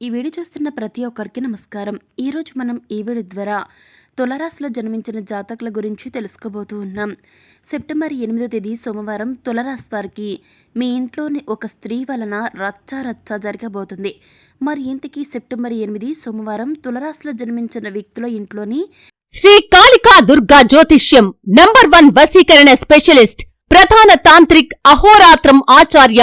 ఈ వీడియో చూస్తున్న ప్రతి ఒక్కరికి నమస్కారం. ఈరోజు మనం ఈ వీడియో ద్వారా తులరాశిలో జన్మించిన జాతకుల గురించి తెలుసుకోబోతూ ఉన్నాం. సెప్టెంబర్ ఎనిమిదో తేదీ సోమవారం తులరాశి వారికి మీ ఇంట్లోని ఒక స్త్రీ వలన రచ్చ రచ్చ జరగబోతుంది. మరి ఇంతకీ సెప్టెంబర్ ఎనిమిది సోమవారం తులరాశిలో జన్మించిన వ్యక్తుల ఇంట్లోని శ్రీ కాళికా దుర్గా జ్యోతిష్యం నంబర్ వన్ వసీకరణ స్పెషలిస్ట్ ప్రధాన తాంత్రిక్ అహోరాత్రం ఆచార్య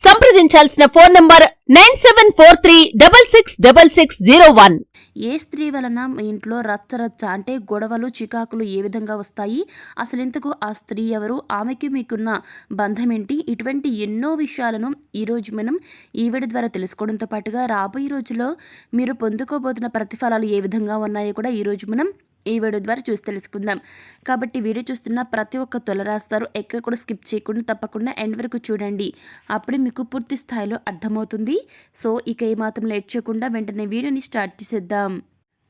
సంప్రదించాల్సిన phone number nine seven four three double six double six zero one. ఏ స్త్రీ వలన మీ ఇంట్లో రచ్చ రచ్చ అంటే గొడవలు చికాకులు ఏ విధంగా వస్తాయి? అసలు ఇంతకు ఆ స్త్రీ ఎవరు? ఆమెకి మీకున్న బంధం ఏంటి ఇటువంటి ఎన్నో విషయాలను ఈరోజు మనం ఈ వీడియో ద్వారా తెలుసుకోవడంతో పాటుగా రాబోయే రోజుల్లో మీరు పొందుకోబోతున్న ప్రతిఫలాలు ఏ విధంగా ఉన్నాయో కూడా ఈరోజు మనం ఈ వీడియో ద్వారా చూసి తెలుసుకుందాం. కాబట్టి వీడియో చూస్తున్న ప్రతి ఒక్క తొలరాస్తారు ఎక్కడ కూడా స్కిప్ చేయకుండా తప్పకుండా ఎండ్ వరకు చూడండి. అప్పుడే మీకు పూర్తి స్థాయిలో అర్థమవుతుంది. సో ఇక ఏమాత్రం లేట్ చేయకుండా వెంటనే వీడియోని స్టార్ట్ చేసేద్దాం.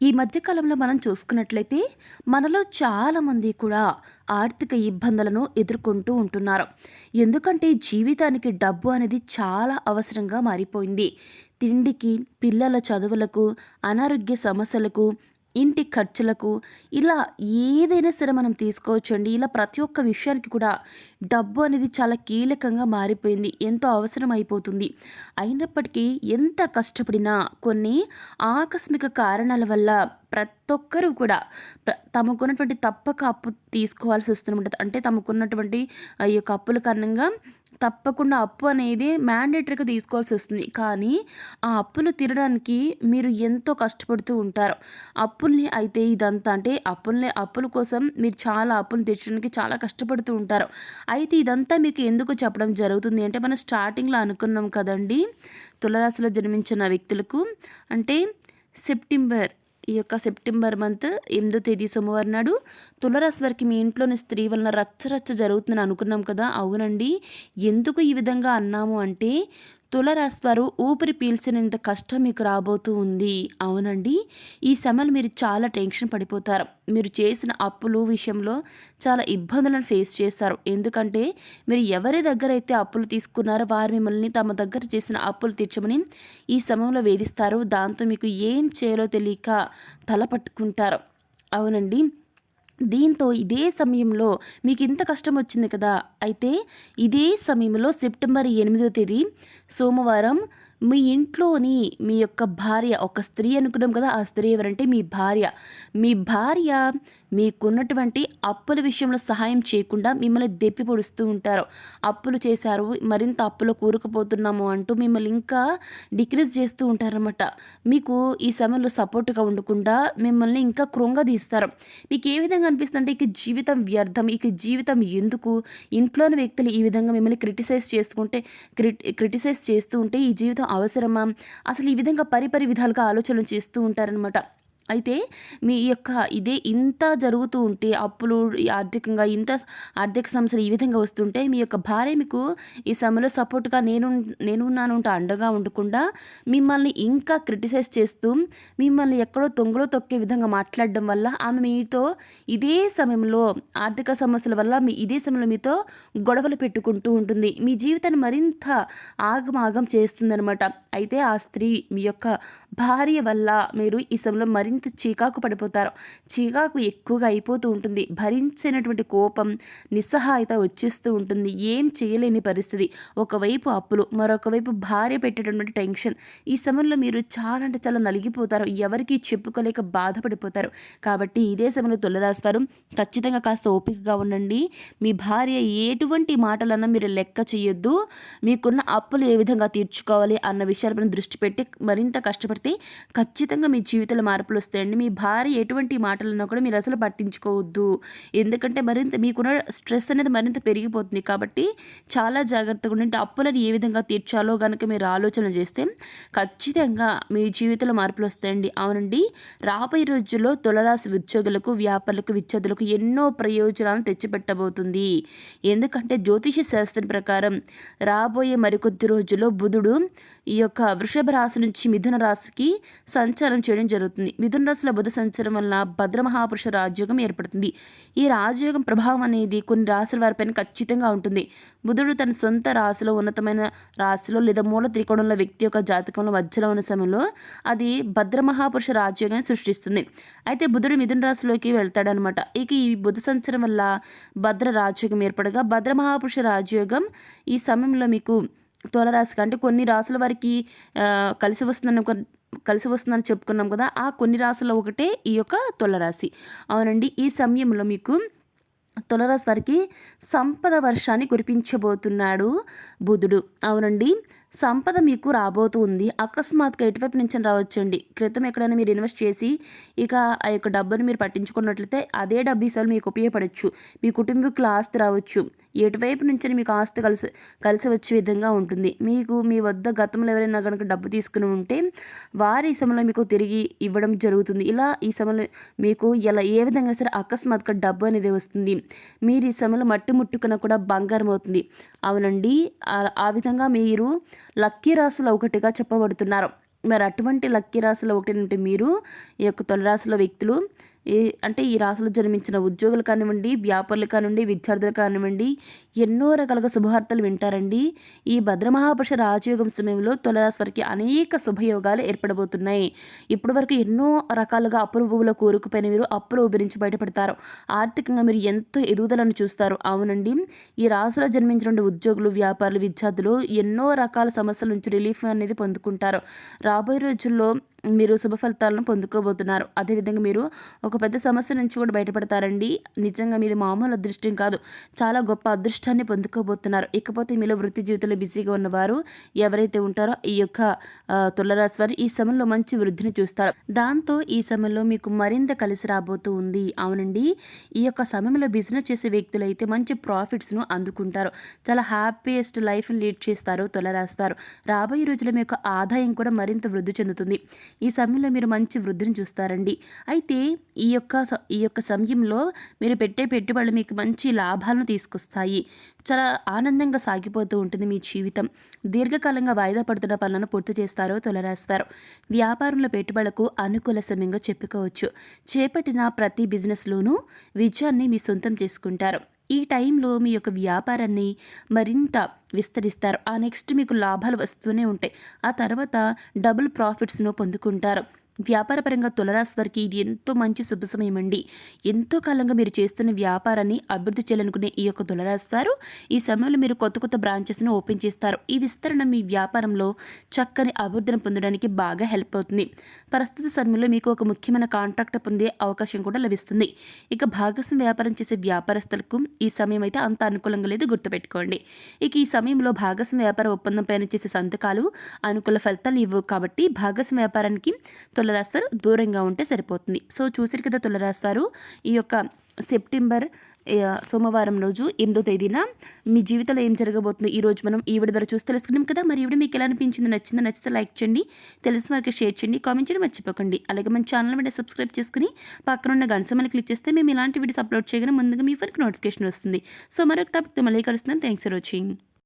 ఈ మధ్యకాలంలో మనం చూసుకున్నట్లయితే మనలో చాలామంది కూడా ఆర్థిక ఇబ్బందులను ఎదుర్కొంటూ ఉంటున్నారు. ఎందుకంటే జీవితానికి డబ్బు అనేది చాలా అవసరంగా మారిపోయింది. తిండికి పిల్లల చదువులకు అనారోగ్య సమస్యలకు ఇంటి ఖర్చులకు ఇలా ఏదైనా సరే మనం తీసుకోవచ్చండి. ఇలా ప్రతి ఒక్క విషయానికి కూడా డబ్బు అనేది చాలా కీలకంగా మారిపోయింది. ఎంతో అవసరం అయిపోతుంది. అయినప్పటికీ ఎంత కష్టపడినా కొన్ని ఆకస్మిక కారణాల వల్ల ప్రతి ఒక్కరూ కూడా తమకున్నటువంటి తప్పక అప్పు తీసుకోవాల్సి వస్తుందన్నమాట. అంటే తమకున్నటువంటి ఈ యొక్క అప్పుల కారణంగా తప్పకుండా అప్పు అనేది మ్యాండేటరీగా తీసుకోవాల్సి వస్తుంది. కానీ ఆ అప్పులు తీరడానికి మీరు ఎంతో కష్టపడుతూ ఉంటారు. అప్పుల్ని అయితే ఇదంతా అంటే అప్పుల్ని అప్పుల కోసం మీరు చాలా అప్పులు తీర్చడానికి చాలా కష్టపడుతూ ఉంటారు. అయితే ఇదంతా మీకు ఎందుకు చెప్పడం జరుగుతుంది? అంటే మనం స్టార్టింగ్లో అనుకున్నాం కదండి తులరాశిలో జన్మించిన వ్యక్తులకు అంటే సెప్టెంబర్ ఈ యొక్క సెప్టెంబర్ మంత్ ఎనిమిదో తేదీ సోమవారం నాడు తులరాశి వారికి మీ ఇంట్లోని స్త్రీ వలన రచ్చరచ్చ జరుగుతుందని అనుకున్నాం కదా. అవునండి. ఎందుకు ఈ విధంగా అన్నాము అంటే తులరాశి వారు ఊపిరి పీల్చినంత కష్టం మీకు రాబోతూ ఉంది. అవునండి. ఈ సమయంలో మీరు చాలా టెన్షన్ పడిపోతారు. మీరు చేసిన అప్పులు విషయంలో చాలా ఇబ్బందులను ఫేస్ చేస్తారు. ఎందుకంటే మీరు ఎవరి దగ్గర అయితే అప్పులు తీసుకున్నారో వారు మిమ్మల్ని తమ దగ్గర చేసిన అప్పులు తీర్చమని ఈ సమయంలో వేధిస్తారు. దాంతో మీకు ఏం చేయాలో తెలియక తల పట్టుకుంటారు. అవునండి. దీంతో ఇదే సమయంలో మీకు ఇంత కష్టం వచ్చింది కదా. అయితే ఇదే సమయంలో సెప్టెంబర్ ఎనిమిదో తేదీ సోమవారం మీ ఇంట్లోని మీ యొక్క భార్య ఒక స్త్రీ అనుకున్నాం కదా ఆ స్త్రీ ఎవరంటే మీ భార్య. మీ భార్య మీకున్నటువంటి అప్పుల విషయంలో సహాయం చేయకుండా మిమ్మల్ని దెప్పి పొడుస్తూ ఉంటారు. అప్పులు చేశారు మరింత అప్పులో కూరుకుపోతున్నాము అంటూ మిమ్మల్ని ఇంకా డిక్రీజ్ చేస్తూ ఉంటారనమాట మీకు ఈ సమయంలో సపోర్ట్గా ఉండకుండా మిమ్మల్ని ఇంకా కృంగదీస్తారు మీకు ఏ విధంగా అనిపిస్తుంది ఇక జీవితం వ్యర్థం ఇక జీవితం ఎందుకు? ఇంట్లోని వ్యక్తులు ఈ విధంగా మిమ్మల్ని క్రిటిసైజ్ చేసుకుంటే క్రిటిసైజ్ చేస్తూ ఉంటే ఈ జీవితం అవసరమా? అసలు ఈ విధంగా పరిపరి విధాలుగా ఆలోచనలు చేస్తూ ఉంటారనమాట అయితే మీ యొక్క ఇదే ఇంత జరుగుతూ ఉంటే అప్పులు ఆర్థికంగా ఇంత ఆర్థిక సమస్యలు ఈ విధంగా వస్తుంటే మీ యొక్క భార్య మీకు ఈ సమయంలో సపోర్ట్గా నేను నేను ఉన్నాను ఉంటే అండగా ఉండకుండా మిమ్మల్ని ఇంకా క్రిటిసైజ్ చేస్తూ మిమ్మల్ని ఎక్కడో తొంగలో తొక్కే విధంగా మాట్లాడడం వల్ల ఆమె మీతో ఇదే సమయంలో ఆర్థిక సమస్యల వల్ల మీ ఇదే సమయంలో మీతో గొడవలు పెట్టుకుంటూ ఉంటుంది. మీ జీవితాన్ని మరింత ఆగమాగం చేస్తుందనమాట అయితే ఆ స్త్రీ మీ యొక్క భార్య వల్ల మీరు ఈ సమయంలో మరింత మరింత చీకాకు పడిపోతారు. చీకాకు ఎక్కువగా అయిపోతూ ఉంటుంది. భరించినటువంటి కోపం నిస్సహాయత వచ్చేస్తూ ఉంటుంది. ఏం చేయలేని పరిస్థితి. ఒకవైపు అప్పులు మరొక వైపు భార్య పెట్టేటటువంటి టెన్షన్. ఈ సమయంలో మీరు చాలా అంటే చాలా నలిగిపోతారు. ఎవరికి చెప్పుకోలేక బాధపడిపోతారు. కాబట్టి ఇదే సమయంలో తొలరాస్తారు ఖచ్చితంగా కాస్త ఓపికగా ఉండండి. మీ భార్య ఎటువంటి మాటలన్నా మీరు లెక్క చేయొద్దు. మీకున్న అప్పులు ఏ విధంగా తీర్చుకోవాలి అన్న విషయాలపైన దృష్టి పెట్టి మరింత కష్టపడితే ఖచ్చితంగా మీ జీవితంలో మార్పులు వస్తాయండి మీ భార్య ఎటువంటి మాటలన్నా కూడా మీరు అసలు పట్టించుకోవద్దు. ఎందుకంటే మరింత మీకున్న స్ట్రెస్ అనేది మరింత పెరిగిపోతుంది. కాబట్టి చాలా జాగ్రత్తగా ఉండండి. అప్పులను ఏ విధంగా తీర్చాలో కనుక మీరు ఆలోచన చేస్తే ఖచ్చితంగా మీ జీవితంలో మార్పులు వస్తాయండి అవునండి. రాబోయే రోజుల్లో తులరాశి ఉద్యోగులకు వ్యాపారులకు విద్యార్థులకు ఎన్నో ప్రయోజనాలను తెచ్చిపెట్టబోతుంది. ఎందుకంటే జ్యోతిష శాస్త్రం ప్రకారం రాబోయే మరికొద్ది రోజుల్లో బుధుడు ఈ యొక్క వృషభ రాశి నుంచి మిథున రాశికి సంచారం చేయడం జరుగుతుంది. మిథున రాశిలో బుధ సంచారం వల్ల భద్రమహాపురుష రాజయోగం ఏర్పడుతుంది. ఈ రాజయోగం ప్రభావం అనేది కొన్ని రాశుల వారిపైన ఖచ్చితంగా ఉంటుంది. బుధుడు తన సొంత రాశిలో ఉన్నతమైన రాశిలో లేదా మూల త్రికోణంలో వ్యక్తి యొక్క జాతకంలో మధ్యలో ఉన్న సమయంలో అది భద్రమహాపురుష రాజయోగాన్ని సృష్టిస్తుంది. అయితే బుధుడు మిథున రాశిలోకి వెళ్తాడనమాట ఇక ఈ బుధ సంచారం వల్ల భద్ర రాజయోగం ఏర్పడగా భద్రమహాపురుష రాజయోగం ఈ సమయంలో మీకు తులరాశికి అంటే కొన్ని రాసుల వారికి కలిసి వస్తుందని ఒక కలిసి వస్తుందని చెప్పుకున్నాం కదా ఆ కొన్ని రాసుల్లో ఒకటే ఈ యొక్క తులరాశి. అవునండి ఈ సమయంలో మీకు తులరాశి వారికి సంపద వర్షాన్ని కురిపించబోతున్నాడు బుధుడు. అవునండి సంపద మీకు రాబోతుంది. అకస్మాత్తుగా ఎటువైపు నుంచి రావచ్చండి? క్రితం ఎక్కడైనా మీరు ఇన్వెస్ట్ చేసి ఇక ఆ యొక్క డబ్బును మీరు పట్టించుకున్నట్లయితే అదే డబ్బు ఈసారి మీకు ఉపయోగపడవచ్చు మీ కుటుంబీకుల ఆస్తి రావచ్చు. ఎటువైపు నుంచి మీకు ఆస్తి కలిసి కలిసి వచ్చే విధంగా ఉంటుంది. మీకు మీ వద్ద గతంలో ఎవరైనా కనుక డబ్బు తీసుకుని ఉంటే వారి ఈ సమయంలో మీకు తిరిగి ఇవ్వడం జరుగుతుంది. ఇలా ఈ సమయంలో మీకు ఎలా ఏ విధంగా సరే అకస్మాత్తుగా డబ్బు అనేది వస్తుంది. మీరు ఈ సమయంలో మట్టి ముట్టుకున్న కూడా బంగారం అవుతుంది. అవునండి. ఆ విధంగా మీరు లక్కీ రాసులు ఒకటిగా చెప్పబడుతున్నారు. మరి అటువంటి లక్కీ రాసులు ఒకటి నుండి మీరు ఈ యొక్క తొలిరాశిలో వ్యక్తులు ఈ అంటే ఈ రాశిలో జన్మించిన ఉద్యోగులు కానివ్వండి వ్యాపారులు కానివ్వండి విద్యార్థులు కానివ్వండి ఎన్నో రకాలుగా శుభవార్తలు వింటారండి. ఈ భద్రమహాపురుష రాజయోగం సమయంలో తులరాశి వారికి అనేక శుభయోగాలు ఏర్పడబోతున్నాయి. ఇప్పటి వరకు ఎన్నో రకాలుగా అప్పుల భూములో కోరుకుపోయిన మీరు అప్పులు ఉభరించి బయటపడతారు. ఆర్థికంగా మీరు ఎంతో ఎదుగుదలను చూస్తారు. అవునండి. ఈ రాశిలో జన్మించిన ఉద్యోగులు వ్యాపారులు విద్యార్థులు ఎన్నో రకాల సమస్యల నుంచి రిలీఫ్ అనేది పొందుకుంటారు. రాబోయే రోజుల్లో మీరు శుభ ఫలితాలను పొందుకోబోతున్నారు. అదేవిధంగా మీరు ఒక పెద్ద సమస్య నుంచి కూడా బయటపడతారండి. నిజంగా మీది మామూలు అదృష్టం కాదు. చాలా గొప్ప అదృష్టాన్ని పొందుకోబోతున్నారు. ఇకపోతే మీలో వృత్తి జీవితంలో బిజీగా ఉన్నవారు ఎవరైతే ఉంటారో ఈ యొక్క తులరాశి వారు ఈ సమయంలో మంచి వృద్ధిని చూస్తారు. దాంతో ఈ సమయంలో మీకు మరింత కలిసి రాబోతూ ఉంది. అవునండి. ఈ యొక్క సమయంలో బిజినెస్ చేసే వ్యక్తులు అయితే మంచి ప్రాఫిట్స్ను అందుకుంటారు. చాలా హ్యాపీయెస్ట్ లైఫ్ని లీడ్ చేస్తారు తులరాస్తారు రాబోయే రోజుల మీ యొక్క ఆదాయం కూడా మరింత వృద్ధి చెందుతుంది. ఈ సమయంలో మీరు మంచి వృద్ధిని చూస్తారండి. అయితే ఈ యొక్క ఈ యొక్క సమయంలో మీరు పెట్టే పెట్టుబడులు మీకు మంచి లాభాలను తీసుకొస్తాయి. చాలా ఆనందంగా సాగిపోతూ ఉంటుంది మీ జీవితం. దీర్ఘకాలంగా వాయిదా పడుతున్న పనులను పూర్తి చేస్తారో తొలరాస్తారు. వ్యాపారంలో పెట్టుబడులకు అనుకూల సమయంగా చెప్పుకోవచ్చు. చేపట్టిన ప్రతి బిజినెస్లోనూ విజయాన్ని మీ సొంతం చేసుకుంటారు. ఈ టైంలో మీ యొక్క వ్యాపారాన్ని మరింత విస్తరిస్తారు. ఆ నెక్స్ట్ మీకు లాభాలు వస్తూనే ఉంటాయి. ఆ తర్వాత డబుల్ ప్రాఫిట్స్ను పొందుకుంటారు. వ్యాపారపరంగా తులరాశి వారికి ఇది ఎంతో మంచి శుభ సమయం అండి. ఎంతో కాలంగా మీరు చేస్తున్న వ్యాపారాన్ని అభివృద్ధి చేయాలనుకునే ఈ యొక్క తులరాశి వారు ఈ సమయంలో మీరు కొత్త కొత్త బ్రాంచెస్ను ఓపెన్ చేస్తారు. ఈ విస్తరణ మీ వ్యాపారంలో చక్కని అభివృద్ధిని పొందడానికి బాగా హెల్ప్ అవుతుంది. ప్రస్తుత సమయంలో మీకు ఒక ముఖ్యమైన కాంట్రాక్ట్ పొందే అవకాశం కూడా లభిస్తుంది. ఇక భాగస్వామి వ్యాపారం చేసే వ్యాపారస్తులకు ఈ సమయం అయితే అంత అనుకూలంగా లేదు గుర్తుపెట్టుకోండి. ఇక ఈ సమయంలో భాగస్వామి వ్యాపార ఒప్పందం పైన చేసే సంతకాలు అనుకూల ఫలితాలు ఇవ్వవు కాబట్టి భాగస్వామి వ్యాపారానికి తులరాశి వారు దూరంగా ఉంటే సరిపోతుంది. సో చూసారు కదా తులరాశి వారు ఈ యొక్క సెప్టెంబర్ సోమవారం రోజు ఎనిమిదో తేదీన మీ జీవితంలో ఏం జరగబోతుంది? ఈ రోజు మనం ఈవిడ ద్వారా చూసి తెలుసుకున్నాం కదా మరి ఈవిడ మీకు ఎలా అనిపించింది నచ్చిందో నచ్చితే లైక్ చేయండి తెలిసిన వారికి షేర్ చేయండి కామెంట్ చేయడం మర్చిపోకండి. అలాగే మన ఛానల్ మీద సబ్స్క్రైబ్ చేసుకుని పక్కన ఉన్న గంట మళ్ళీ క్లిక్ చేస్తే మేము ఇలాంటి వీడియోస్ అప్లోడ్ చేయగానే ముందుగా మీ వరకు నోటిఫికేషన్ వస్తుంది. సో మరొక టాపిక్తో మళ్ళీ కలుస్తున్నాం. Thanks for watching.